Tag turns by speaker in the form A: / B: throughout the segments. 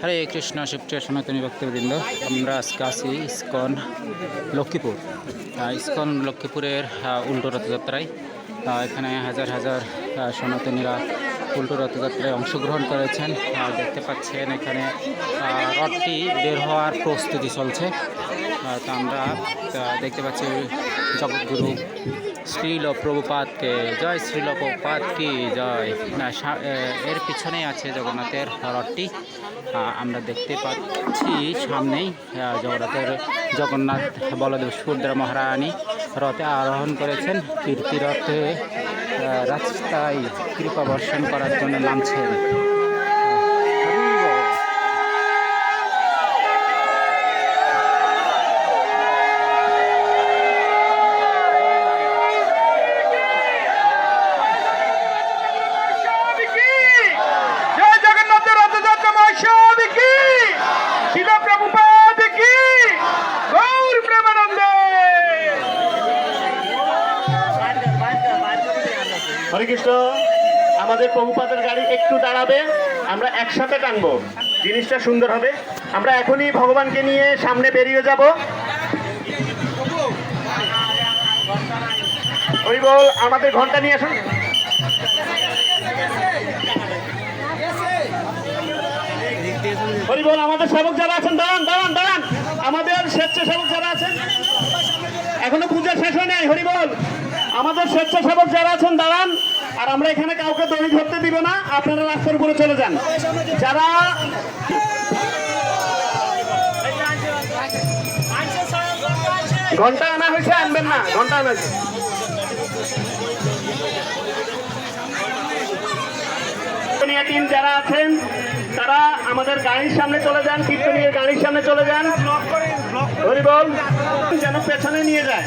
A: হরে কৃষ্ণ সুপ্রিয় সনাতনী ভক্তবৃন্দ। আমরা আজকে আছি ইস্কন, লক্ষ্মীপুর। ইস্কন, লক্ষ্মীপুরের উল্টো রথযাত্রায়। এখানে হাজার হাজার সনাতনীরা উল্টো রথযাত্রায় অংশগ্রহণ করেছেন। দেখতে পাচ্ছেন এখানে রথটি বের হওয়ার প্রস্তুতি চলছে। তা আমরা দেখতে পাচ্ছি জগৎগুরু শ্রীল প্রভুপাতকে জয় শ্রীল প্রভুপাত কি জয়? না, এর পিছনেই আছে জগন্নাথের আহ, আমরা দেখতে পাচ্ছি সামনেই জগন্নাথের জগন্নাথ বলদেব সুভদ্রা মহারানী রথে আরোহণ করেছেন। কীর্তি রথে আহ, রাস্তায় কৃপা বর্ষণ করার জন্য নামছেন। হরে
B: কৃষ্ণ। আমাদের প্রভুপাদের গাড়ি একটু দাঁড়াবে, আমরা একসাথে টানবো। জিনিসটা সুন্দর হবে। আমরা এখনই ভগবানকে নিয়ে সামনে বেরিয়ে যাব। হরি বল আমাদের ঘণ্টা নিয়ে আসুন। হরি বল আমাদের সেবক যারা আছেন, দাঁড়ান দাঁড়ান দাঁড়ান। আমাদের স্বেচ্ছাসেবক যারা আছেন, এখনও পূজা শেষ হয় নাই হরি বল আমাদের স্বেচ্ছাসেবক যারা আছেন, দাঁড়ান। আর আমরা এখানে কাউকে দড়ি ধরতে দিব না, আপনারা রাস্তার উপরে চলে যান। যারা ঘণ্টা আনা হয়েছে, আনবেন না। ঘণ্টা আনা হয়েছে। টিম যারা আছেন, তারা আমাদের গাড়ির সামনে চলে যান, কীর্তনীয় গাড়ির সামনে চলে যান। হরি বল। যেন পেছনে নিয়ে যায়।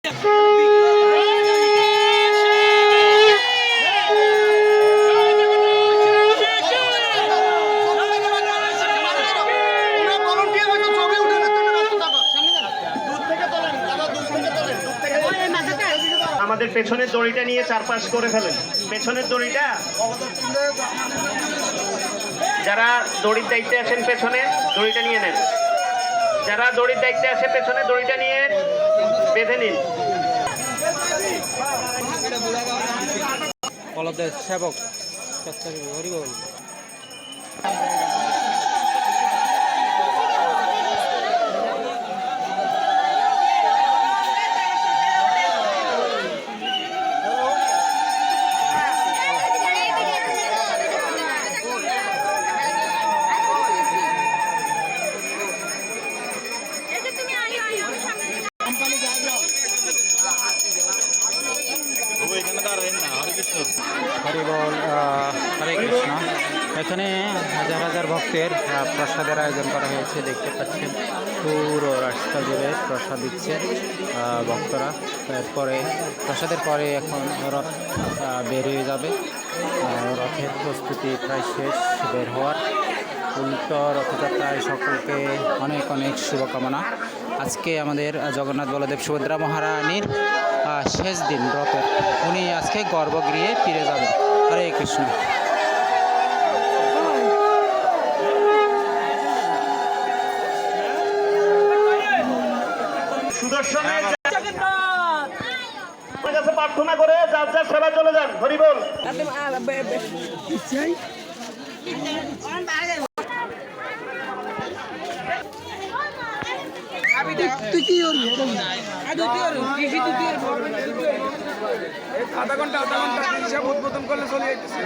B: আমাদের পেছনের দড়িটা নিয়ে চারপাশ করে ফেলেন। পেছনের দড়িটা যারা দড়ির দায়িত্বে আছেন পেছনে, দড়িটা নিয়ে নেন। যারা দড়ির দায়িত্বে আছে পেছনে, দড়িটা নিয়ে বেঁধে নিন।
A: সেবক স্বেচ্ছাসেবী এখানে হাজার হাজার ভক্তের প্রসাদের আয়োজন করা হয়েছে, দেখতে পাচ্ছেন। পুরো রাস্তা জুড়ে প্রসাদ দিচ্ছে ভক্তরা। এরপরে প্রসাদের পরে এখন রথ বের হয়ে যাবে। রথের প্রস্তুতি প্রায় শেষ, বের হওয়ার। উল্টো রথযাত্রায় সকলকে অনেক অনেক শুভকামনা। আজকে আমাদের জগন্নাথ বলদেব সুভদ্রা মহারানীর শেষ দিন রথের। উনি আজকে গর্ভগৃহে ফিরে যাবেন। হরে কৃষ্ণ।
B: কাছে প্রার্থনা করে যার যার সেবা চলে যান হরি বল।
C: আধা ঘণ্টা আধা ঘণ্টা হিসাব উদ্বোধন করলে চলে যাইতেছে।